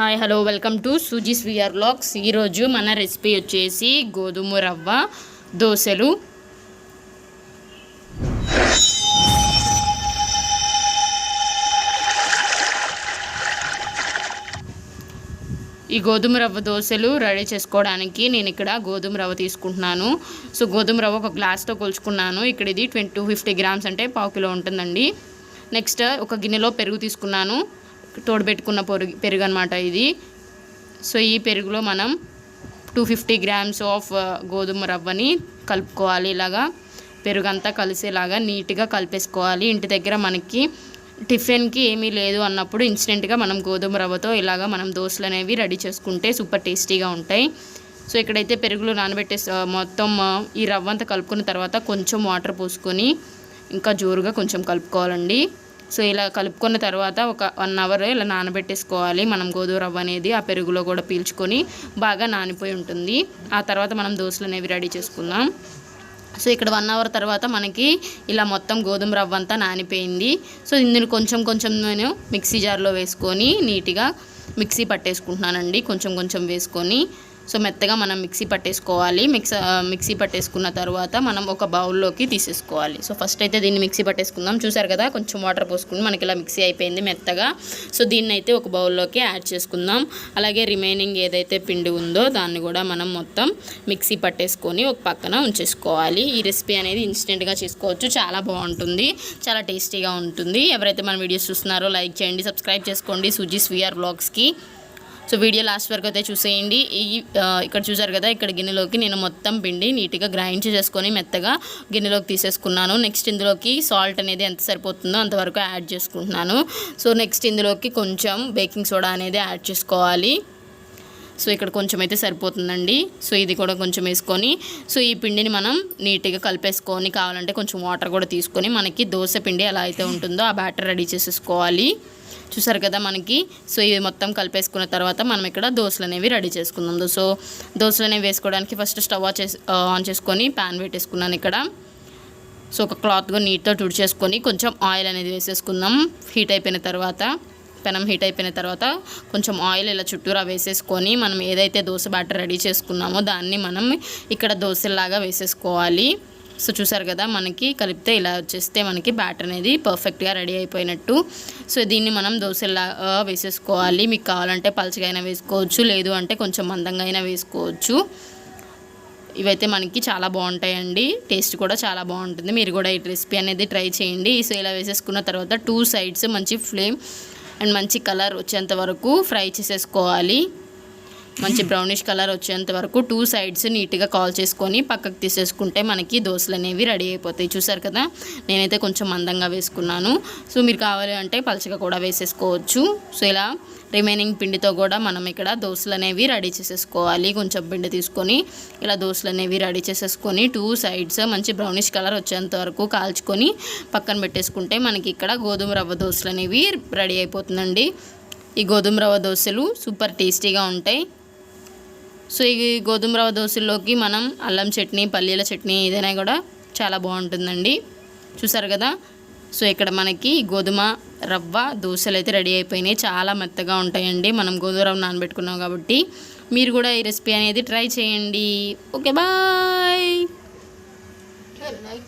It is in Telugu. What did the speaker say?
Hi hello welcome to Suzy's V R vlogs ఈరోజు మన రెసిపీ వచ్చేసి గోధుమ రవ్వ దోశలు. ఈ గోధుమ రవ్వ దోశలు రెడీ చేసుకోవడానికి నేను ఇక్కడ గోధుమ రవ్వ తీసుకుంటున్నాను. సో గోధుమ రవ్వ ఒక గ్లాస్తో కొలుచుకున్నాను. ఇక్కడ ఇది ట్వంటీ టూ ఫిఫ్టీ గ్రామ్స్ అంటే పావు కిలో ఉంటుందండి. నెక్స్ట్ ఒక గిన్నెలో పెరుగు తీసుకున్నాను. తోడబెట్టుకున్న పెరుగు పెరుగు అనమాట ఇది. సో ఈ పెరుగులో మనం టూ ఫిఫ్టీ గ్రామ్స్ ఆఫ్ గోధుమ రవ్వని కలుపుకోవాలి ఇలాగా. పెరుగంతా కలిసేలాగా నీట్గా కలిపేసుకోవాలి. ఇంటి దగ్గర మనకి టిఫిన్కి ఏమీ లేదు అన్నప్పుడు ఇన్స్టెంట్గా మనం గోధుమ రవ్వతో ఇలాగా మనం దోశలు అనేవి రెడీ చేసుకుంటే సూపర్ టేస్టీగా ఉంటాయి. సో ఇక్కడైతే పెరుగులో నానబెట్టే మొత్తం ఈ రవ్వ అంతా కలుపుకున్న తర్వాత కొంచెం వాటర్ పోసుకొని ఇంకా జోరుగా కొంచెం కలుపుకోవాలండి. సో ఇలా కలుపుకున్న తర్వాత ఒక వన్ అవర్ ఇలా నానబెట్టేసుకోవాలి. మనం గోధుమ రవ్వ అనేది ఆ పెరుగులో కూడా పీల్చుకొని బాగా నానిపోయి ఉంటుంది. ఆ తర్వాత మనం దోశలు అనేవి రెడీ చేసుకుందాం. సో ఇక్కడ వన్ అవర్ తర్వాత మనకి ఇలా మొత్తం గోధుమ రవ్వ అంతా నానిపోయింది. సో ఇందులో కొంచెం కొంచెం నేను మిక్సీ జార్లో వేసుకొని నీట్గా మిక్సీ పట్టేసుకుంటున్నానండి. కొంచెం కొంచెం వేసుకొని సో మెత్తగా మనం మిక్సీ పట్టేసుకోవాలి. మిక్స్ మిక్సీ పట్టేసుకున్న తర్వాత మనం ఒక బౌల్లోకి తీసేసుకోవాలి. సో ఫస్ట్ అయితే దీన్ని మిక్సీ పట్టేసుకుందాం. చూసారు కదా కొంచెం వాటర్ పోసుకుని మనకి ఇలా మిక్సీ అయిపోయింది మెత్తగా. సో దీన్ని అయితే ఒక బౌల్లోకి యాడ్ చేసుకుందాం. అలాగే రిమైనింగ్ ఏదైతే పిండి ఉందో దాన్ని కూడా మనం మొత్తం మిక్సీ పట్టేసుకొని ఒక పక్కన ఉంచేసుకోవాలి. ఈ రెసిపీ అనేది ఇన్స్టెంట్గా చేసుకోవచ్చు. చాలా బాగుంటుంది. చాలా టేస్టీగా ఉంటుంది. ఎవరైతే మన వీడియోస్ చూస్తున్నారో లైక్ చేయండి సబ్స్క్రైబ్ చేసుకోండి. సుజీస్ విఆర్ బ్లాగ్స్కి. సో వీడియో లాస్ట్ వరకు అయితే చూసేయండి. ఈ ఇక్కడ చూసారు కదా ఇక్కడ గిన్నెలోకి నేను మొత్తం పిండి నీట్గా గ్రైండ్ చేసుకొని మెత్తగా గిన్నెలోకి తీసేసుకున్నాను. నెక్స్ట్ ఇందులోకి సాల్ట్ అనేది ఎంత సరిపోతుందో అంతవరకు యాడ్ చేసుకుంటున్నాను. సో నెక్స్ట్ ఇందులోకి కొంచెం బేకింగ్ సోడా అనేది యాడ్ చేసుకోవాలి. సో ఇక్కడ కొంచెం అయితే సరిపోతుందండి. సో ఇది కూడా కొంచెం వేసుకొని సో ఈ పిండిని మనం నీట్గా కలిపేసుకొని కావాలంటే కొంచెం వాటర్ కూడా తీసుకొని మనకి దోశ పిండి ఎలా అయితే ఉంటుందో ఆ బ్యాటర్ రెడీ చేసేసుకోవాలి. చూసారు కదా మనకి? సో ఇది మొత్తం కలిపేసుకున్న తర్వాత మనం ఇక్కడ దోశలు అనేవి రెడీ చేసుకుందాం. సో దోశలు అనేవి వేసుకోవడానికి ఫస్ట్ స్టవ్ ఆన్ ఆన్ చేసుకొని ప్యాన్ పెట్టేసుకున్నాను ఇక్కడ. సో ఒక క్లాత్గా నీట్గా తుడిచేసుకొని కొంచెం ఆయిల్ అనేది వేసేసుకుందాం. హీట్ అయిపోయిన తర్వాత పెనం హీట్ అయిపోయిన తర్వాత కొంచెం ఆయిల్ ఇలా చుట్టూరా వేసేసుకొని మనం ఏదైతే దోశ బ్యాటర్ రెడీ చేసుకున్నామో దాన్ని మనం ఇక్కడ దోశలాగా వేసేసుకోవాలి. సో చూసారు కదా మనకి కలిపితే ఇలా వచ్చేస్తే మనకి బ్యాటర్ అనేది పర్ఫెక్ట్గా రెడీ అయిపోయినట్టు. సో దీన్ని మనం దోశలా వేసేసుకోవాలి. మీకు కావాలంటే పలచగా అయినా వేసుకోవచ్చు లేదు అంటే కొంచెం మందంగా అయినా వేసుకోవచ్చు. ఇవైతే మనకి చాలా బాగుంటాయండి. టేస్ట్ కూడా చాలా బాగుంటుంది. మీరు కూడా ఈ రెసిపీ అనేది ట్రై చేయండి. సో ఇలా వేసేసుకున్న తర్వాత టూ సైడ్స్ మంచి ఫ్లేమ్ అండ్ మంచి కలర్ వచ్చేంత వరకు ఫ్రై చేసేసుకోవాలి. మంచి బ్రౌనిష్ కలర్ వచ్చేంత వరకు టూ సైడ్స్ నీట్గా కాల్ చేసుకొని పక్కకు తీసేసుకుంటే మనకి దోశలు అనేవి రెడీ అయిపోతాయి. చూసారు కదా? నేనైతే కొంచెం మందంగా వేసుకున్నాను. సో మీరు కావాలి అంటే పలచగా కూడా వేసేసుకోవచ్చు. సో ఇలా రిమైనింగ్ పిండితో కూడా మనం ఇక్కడ దోశలు అనేవి రెడీ చేసేసుకోవాలి. కొంచెం పిండి తీసుకొని ఇలా దోశలు అనేవి రెడీ చేసేసుకొని టూ సైడ్స్ మంచి బ్రౌనిష్ కలర్ వచ్చేంత వరకు కాల్చుకొని పక్కన పెట్టేసుకుంటే మనకి ఇక్కడ గోధుమ రవ్వ దోశలు అనేవి రెడీ అయిపోతుందండి. ఈ గోధుమ రవ్వ దోశలు సూపర్ టేస్టీగా ఉంటాయి. సో ఈ గోధుమ రవ్వ దోశల్లోకి మనం అల్లం చట్నీ పల్లీల చట్నీ ఏదైనా కూడా చాలా బాగుంటుందండి. చూసారు కదా? సో ఇక్కడ మనకి గోధుమ రవ్వ దోశలు అయితే రెడీ అయిపోయినాయి. చాలా మెత్తగా ఉంటాయండి. మనం గోధుమ రవ్వ నానబెట్టుకున్నాం కాబట్టి మీరు కూడా ఈ రెసిపీ అనేది ట్రై చేయండి. Okay bye. లైక్